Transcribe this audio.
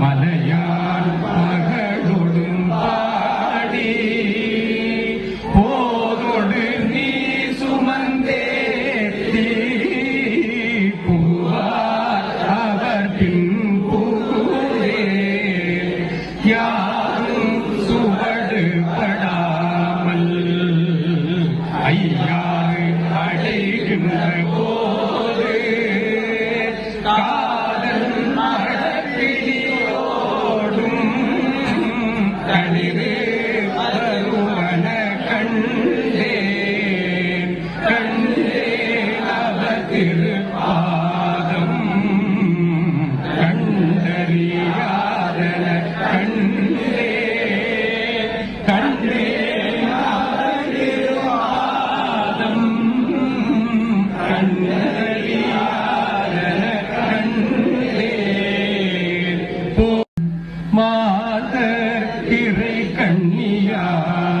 மலையான் மகளொடும் பாடி போதொடு நீ சுமந்தேத்தி புவார் அவர் பின் புகுரே யாரும் சுவடு ஐயாறு அடைகின்ற போது காதல் தளிரு வருவன கண்டேன் கண்டேன் அவர் திருப்பாதம் கண்டறியாதன கண்டே கண்டே அவர் கண்டறியாதன கண்டே போ மாதர் 跟你呀。